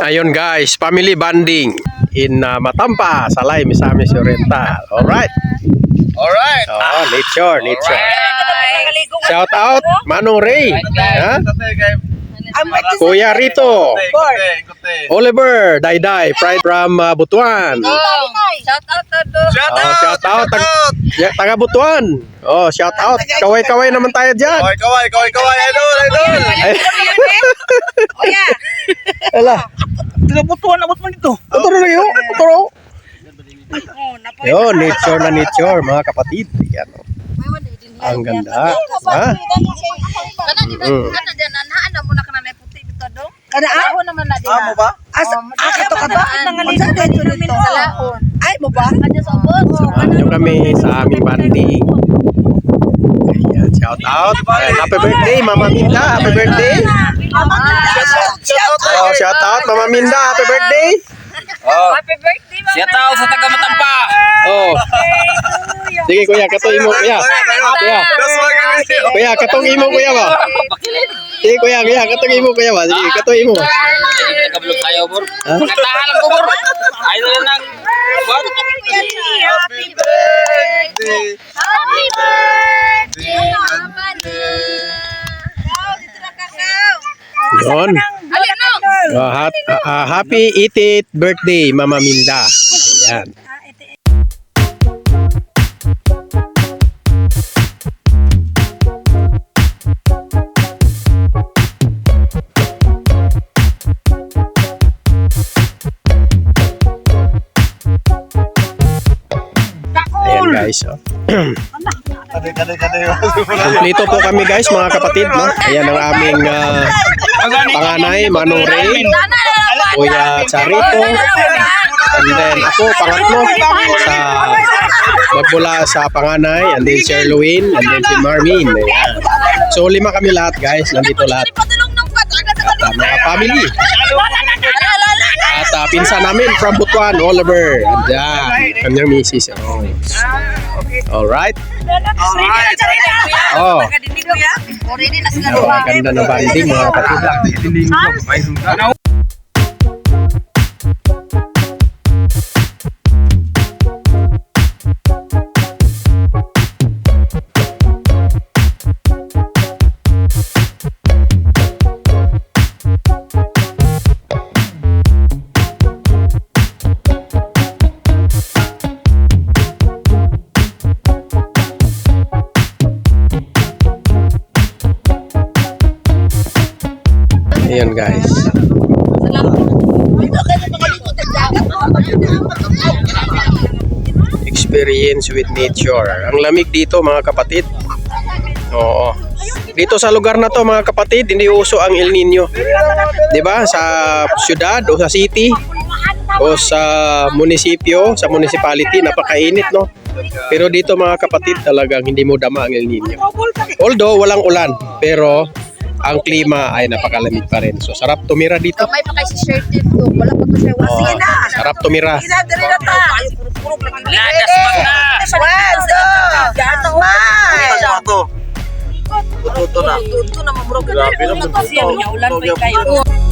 Ayun guys, family bonding in uh, Matampa, Salay, Misamis Oriental. Alright. Alright. Oh, nature, nature. Shout out, Manong Ray. Ha? Kuya Rito. Oliver, Dayday, Pride from uh, Butuan. Shout out to. Shout Oh, out! shout out. Shout out! Taga Butuan. Oh, shout out. Kaway-kaway naman tayo dyan. Kaway, kaway, kaway, kaway, idol, idol! Ala. Tinabutuan na mo dito. Uturo na yun. Uturo. Oh, napoy. Yun, nature na nature, mga kapatid. Yan. oh. Ang ganda. Ha? Mm. mo. Kada Ako naman na diha. Amo ba? as ah kato kato Nangalito dito dito laon. Ay mo ba? Kanya sa ubos. Samahan nyo kami sa aming banding. Shout out. Ayan, happy birthday, Mama Minda. Happy birthday. Oh, shout out, Mama Minda. Happy birthday. Oh, Happy birthday, Mama. shout out sa taga Matampa! Oh. Sige, kuya, katong imo, kuya. Kuya, kuya, katong imo, kuya ba? Sige, kuya, kuya, katong imo, kuya ba? Sige, katong imo. Kablog tayo, bro. Ha? Nagtahalan ko, bro. Ayaw na lang. Happy birthday. Happy birthday. Alin no? Oh, hat- ah, happy 88th birthday, Mama Minda. Ayan. Ayan guys. Oh. Kompleto po kami guys mga kapatid. No? Ayan ang aming ah, panganay, Manong Ray, Kuya Charito, and then ako pangatlo sa magmula sa panganay, and then si Erwin, and then si Marvin. Ayan. So lima kami lahat guys, nandito lahat. At, ah, mga family. At uh, pinsan namin from Butuan, Oliver. And yan, kanyang misis. Oh. Alright. Alright. Oh. Already na sila Oh, ang ganda ng banding mga kapatid. Ayan guys. Experience with nature. Ang lamig dito mga kapatid. Oo. Dito sa lugar na to mga kapatid, hindi uso ang El Nino. 'Di ba? Sa syudad o sa city o sa munisipyo, sa municipality napakainit no. Pero dito mga kapatid talagang hindi mo dama ang El Nino. Although walang ulan, pero ang klima ay napakalamig pa rin. So sarap tumira dito. May pa kay si shirt dito. Wala pa to siya. Oh, Sige na. sarap tumira. Inadiri na ta. Nadas pa na. Well, so. Smile. Ito. Ito na. Ito na mamurog. Grabe niya ulan pa kayo.